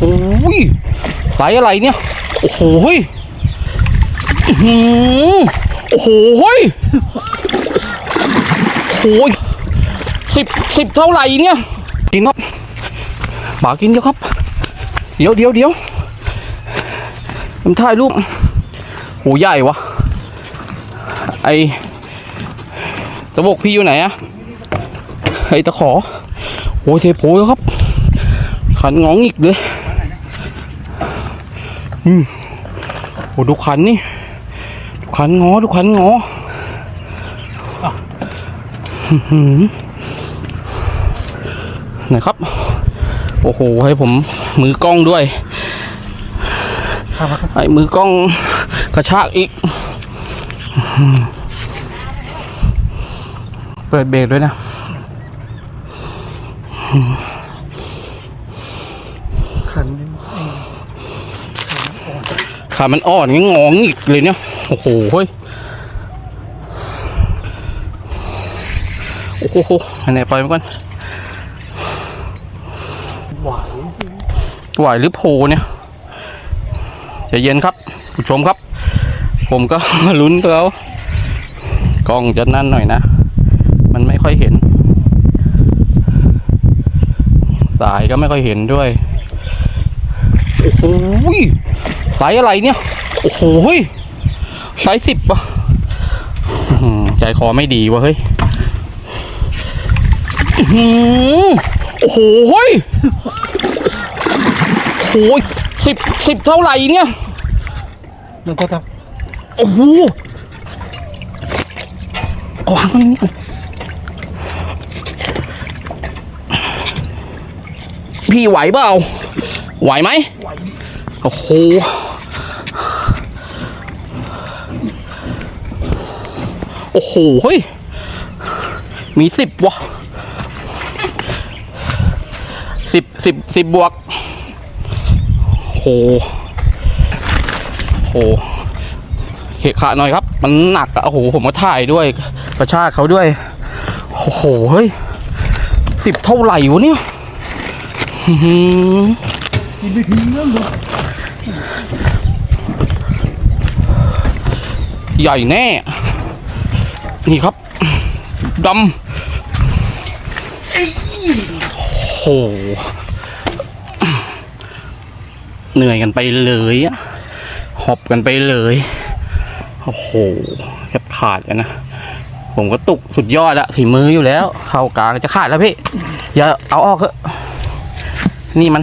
โอ้ยสายอะไรเนี่ย โอ้โหยอื้อหือโอ้โหยโอ้ยสิบสิบเท่าไหร่เนี่ย กินครับบากินเดี๋ยวครับ เดี๋ยวเดี๋ยวเดี๋ยวผมถ่ายรูปโหใหญ่วะไอตะบกพี่อยู่ไหนอะไอตะขอโอ้ยเทโพแล้วครับ ขันงองอีกเลย อืมโอ้ดูขันนี่ดูขันงอดูขันงออื้อหือไหนครับ โอ้โห ให้ผมมือกล้องด้วยครับครับไอ้มือกล้องกระชากอีก เปิดเบรกด้วยนะขันไอ้ ขามันอ่อนงั้งองอีกเลยเนี่ย โอ้โหเฮ้ย โอ้โหอันไหนปล่อยมันก่อนหวายไหวหรือโพเนี่ยจะเย็นครับ ผู้ชมครับ ผมก็ลุ้นเขากล้องจะนั่นหน่อยนะ มันไม่ค่อยเห็น สายก็ไม่ค่อยเห็นด้วย โอ้โหย สายอะไรเนี่ย โอ้โหยสายสิบปะอื้อหือใจคอไม่ดีวะเฮ้ยอื้อหือโอ้โหยโอ้ยสิบสิบเท่าไหร่เนี่ยมันก็ทับโอ้โหเอาวางตรงนี้ก่อนพี่ไหวเปล่า ไหวไหมโอ้โห โอ้โหเฮ้ยมีสิบวะสิบสิบสิบบวกโหโหเขะขะหน่อยครับ มันหนักอะโอ้โหผมก็ถ่ายด้วยประชากเขาด้วยโอ้โหเฮ้ยสิบเท่าไหร่วะเนี่ยกินไปทีเรื่องเลยใหญ่แน่ นี่ครับดำโอ้โห เหนื่อยกันไปเลยอะหอบกันไปเลย โอ้โหแทบขาดกันนะ ผมก็ตุกสุดยอดละสีมืออยู่แล้ว เข้ากลางจะขาดแล้วพี่ อย่าเอาออกเถอะ นี่มัน